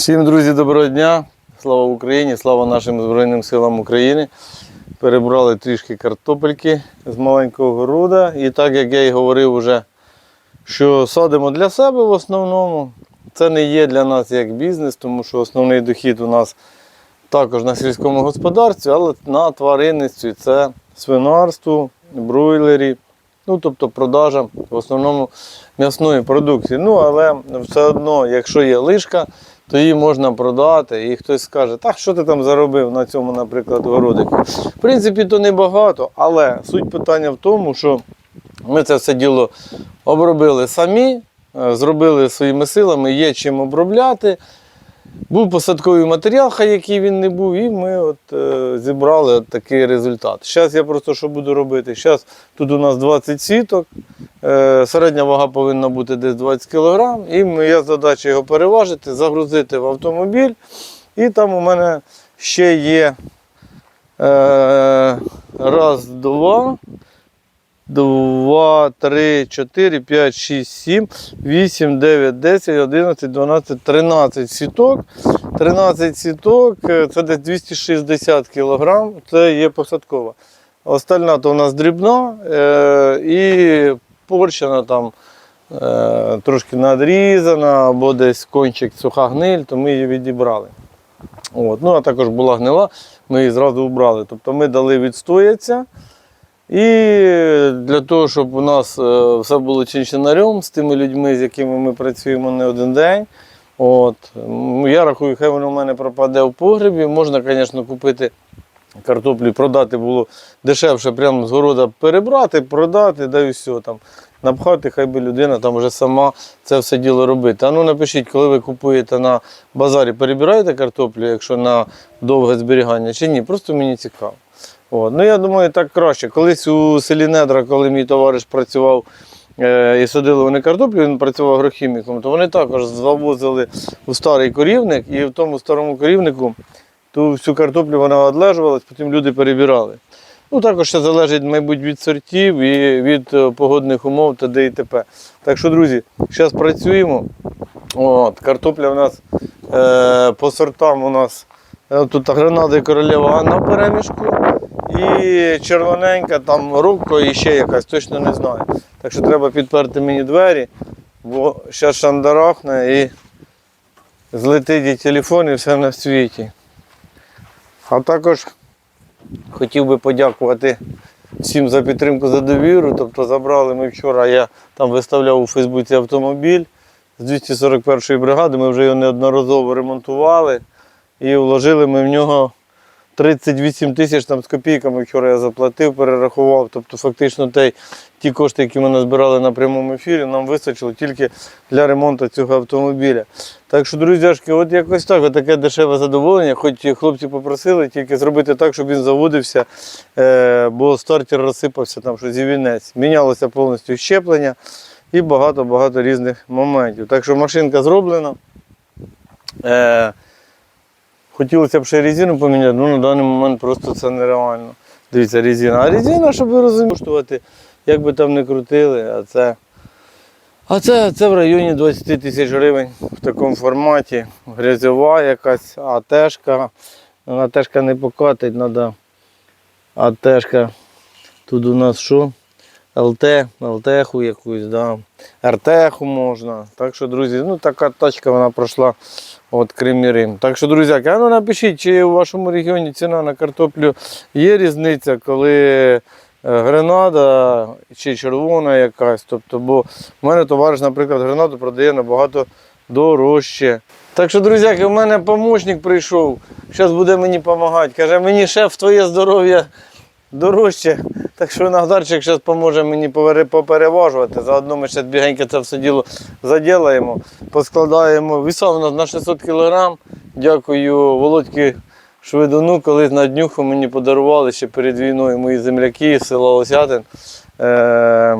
Всім, друзі, доброго дня! Слава Україні! Слава нашим Збройним силам України. Перебрали трішки картопельки з маленького города. І так як я і говорив вже, що садимо для себе в основному. Це не є для нас як бізнес, тому що основний дохід у нас також на сільському господарстві, але на тваринництві це свинарство, бройлері, ну тобто продажа в основному м'ясної продукції. Ну, але все одно, якщо є лишка, то її можна продати. І хтось скаже, так що ти там заробив на цьому, наприклад, городику. В принципі, то небагато, але суть питання в тому, що ми це все діло обробили самі, е, зробили своїми силами, є чим обробляти. Був посадковий матеріал, хай який він не був, і ми от, е, зібрали от такий результат. Зараз я просто що буду робити? Зараз тут у нас 20 сіток, е, середня вага повинна бути десь 20 кг, і моя задача його переважити, загрузити в автомобіль. І там у мене ще є е, раз, два, два, три, чотири, п'ять, шість, сім, вісім, дев'ять, десять, одинадцять, дванадцять, тринадцять сіток. 13 сіток, е, це десь 260 кг, це є посадкова. Остальна то у нас дрібна е, і порщена там е, трошки надрізана, або десь кончик суха гниль, то ми її відібрали. От. Ну, а також була гнила, ми її зразу убрали. Тобто ми дали відстоятися. І для того, щоб у нас е, все було чинчинарем з тими людьми, з якими ми працюємо не один день. От. Я рахую, хай воно в мене пропаде в погребі. Можна, звісно, купити картоплю, продати було дешевше, прямо з города перебрати, продати, да і все там. Напхати, хай би людина там вже сама це все діло робити. А ну напишіть, коли ви купуєте на базарі, перебираєте картоплю, якщо на довге зберігання, чи ні, просто мені цікаво. От. Ну, я думаю, так краще. Колись у селі Недра, коли мій товариш працював е, і садили вони картоплю, він працював агрохіміком, то вони також завозили у старий корівник, і в тому старому корівнику ту всю картоплю вона одлежувалась, потім люди перебирали. Ну, також ще залежить, мабуть, від сортів і від е, погодних умов та де і. Так що, друзі, зараз працюємо. От, картопля у нас е, по сортам у нас е, тут гранада і королева Анна перемішку. І червоненька, там рубко і ще якась, точно не знаю. Так що треба підперти мені двері, бо зараз шандарахне і злетить і телефон, і все на світі. А також хотів би подякувати всім за підтримку, за довіру. Тобто забрали ми вчора, я там виставляв у Фейсбуці автомобіль з 241-ї бригади, ми вже його неодноразово ремонтували і вложили ми в нього 38 тисяч там з копійками вчора я заплатив, перерахував. Тобто фактично те, ті кошти, які ми назбирали на прямому ефірі, нам вистачило тільки для ремонту цього автомобіля. Так що, друзяшки, от якось так, от таке дешеве задоволення. Хоч хлопці попросили тільки зробити так, щоб він заводився, е, бо стартер розсипався там щось і вінець. Мінялося повністю щеплення і багато-багато різних моментів. Так що машинка зроблена. Хотілося б ще резину поміняти, ну на даний момент просто це нереально. Дивіться, резина. А резина, щоб ви розуміли, коштувати, як би там не крутили, а це. А це, це в районі 20 тисяч гривень в такому форматі. Грязьова якась, АТшка. АТшка не покатить, треба. АТшка. Тут у нас що? ЛТ, ЛТху якусь, да. РТху можна. Так що, друзі, ну така тачка вона пройшла от Крим і Рим. Так що, друзяки, а ну напишіть, чи у вашому регіоні ціна на картоплю є різниця, коли е, гренада чи червона якась. Тобто, бо в мене товариш, наприклад, гренаду продає набагато дорожче. Так що, друзяки, у мене помічник прийшов, зараз буде мені допомагати. Каже, мені шеф, твоє здоров'я дорожче. Так що Нагдарчик зараз допоможе мені попере- попереважувати. Заодно ми ще бігенько це все діло заділаємо, поскладаємо. Віса у нас на 600 кг. Дякую Володьки Швидону, колись на днюху мені подарували ще перед війною мої земляки з села Осятин. Е,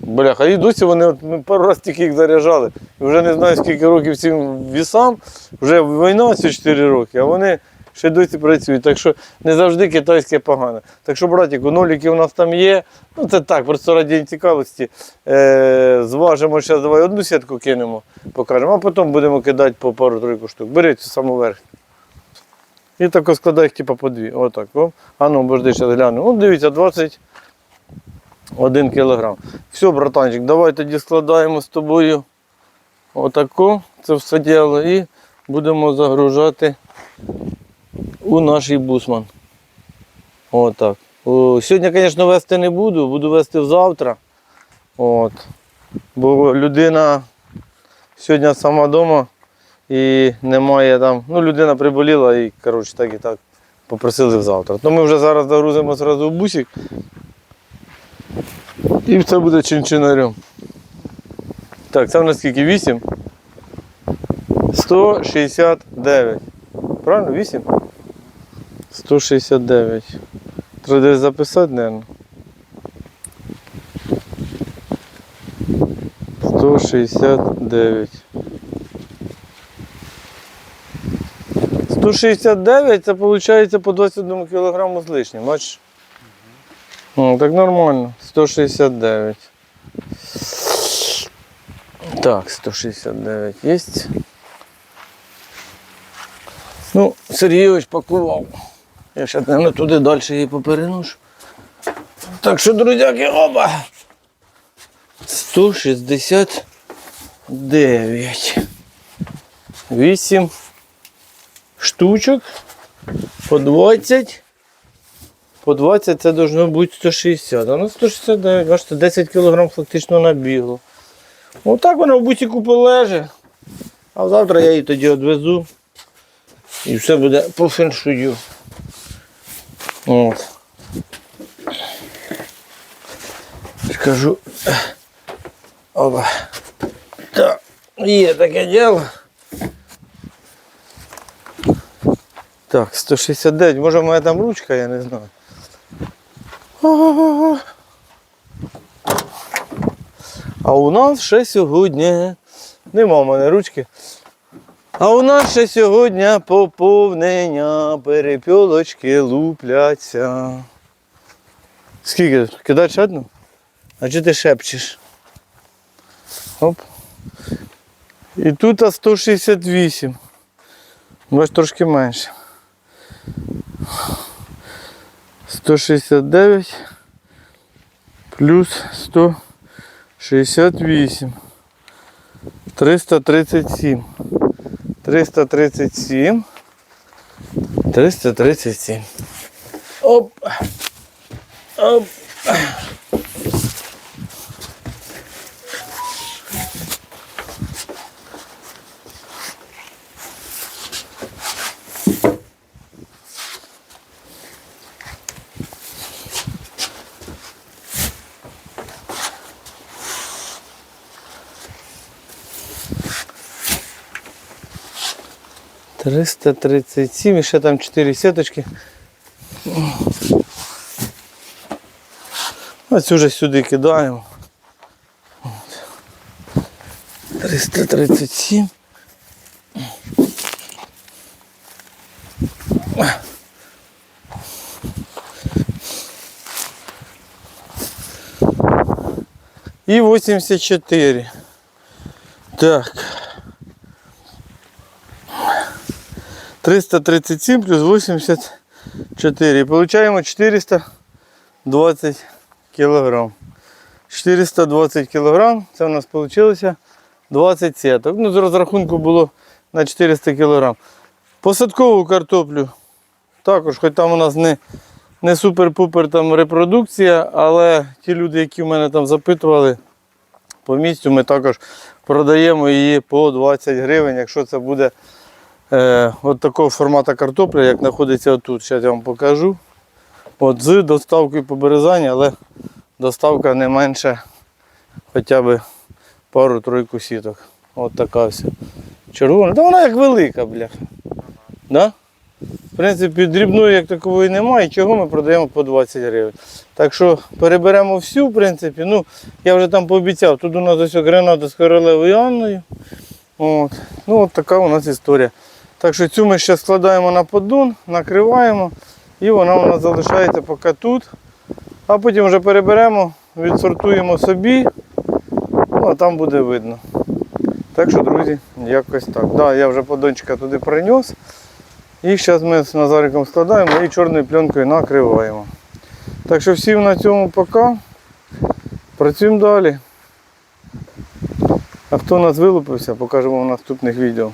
бляха, і досі вони ми пару разів тільки їх заряджали. Вже не знаю, скільки років цим вісам. Вже війна ці 4 роки, а вони ще досі працюють. Так що не завжди китайське погане. Так що, братіку, ноліки у нас там є. Ну це так, просто раді цікавості. Е, зважимо, зараз давай одну сітку кинемо, покажемо, а потім будемо кидати по пару-тройку штук. Бери цю саму верхню. І так складай типу, по дві. Отак. О. А ну, божди, зараз гляну. От дивіться, 21 кілограм. Все, братанчик, давай тоді складаємо з тобою отако, це все діло, і будемо загружати у наш бусман. Отак. О, Сьогодні, звісно, вести не буду, буду вести завтра. От. Бо людина сьогодні сама вдома і немає там. Ну, людина приболіла і, коротше, так і так попросили завтра. То ми вже зараз загрузимо зразу в бусик. І все буде чинчинарем. Так, це в нас скільки? 8? 169. Правильно? 8? 169. Треба десь записати, мабуть. 169. 169 це виходить по 21 кг з лишнім, бачиш? Ну, так нормально. 169. Так, 169 є. Ну, Сергійович пакував. Я ще, мабуть, туди далі її попереношу. Так що, друзяки, оба! 169. 8 штучок по 20. По 20 це должно бути 160. А ну 169, бачите, 10 кг фактично набігло. Отак вона в бусіку полеже. А завтра я її тоді відвезу. І все буде по феншую. От. Скажу. Опа. Так, є таке діло. Так, 169. Може в мене там ручка, я не знаю. А у нас ще сьогодні. Нема в мене ручки. А у нас ще сьогодні поповнення, перепілочки лупляться. Скільки? Кидай ще одну? А чи ти шепчеш? Оп. І тут 168. Бач трошки менше. 169 плюс 168. 337. 337. 337. Оп. Оп. Триста тридцять сім, і ще там чотири сіточки. Ось уже сюди кидаємо. От. 337. І 84. Так. 337 плюс 84. Получаємо 420 кілограм. 420 кілограм, це у нас вийшло 20 сеток. Ну, з розрахунку було на 400 кілограм. Посадкову картоплю також, хоч там у нас не, не супер-пупер там репродукція, але ті люди, які в мене там запитували по місцю, ми також продаємо її по 20 гривень, якщо це буде е, от такого формату картопля, як знаходиться отут. Зараз я вам покажу. От з доставкою по березані, але доставка не менше хоча б пару-тройку сіток. От така вся. Червона. Та вона як велика, бляха. Да? В принципі, дрібної як такової немає, чого ми продаємо по 20 гривень. Так що переберемо всю, в принципі. Ну, я вже там пообіцяв, тут у нас ось граната з королевою Анною. От. Ну от така у нас історія. Так що цю ми ще складаємо на поддон, накриваємо і вона у нас залишається поки тут. А потім вже переберемо, відсортуємо собі, ну, а там буде видно. Так що, друзі, якось так. Да, я вже подончика туди приніс. І зараз ми з Назариком складаємо і чорною пленкою накриваємо. Так що всім на цьому пока. Працюємо далі. А хто у нас вилупився, покажемо в наступних відео.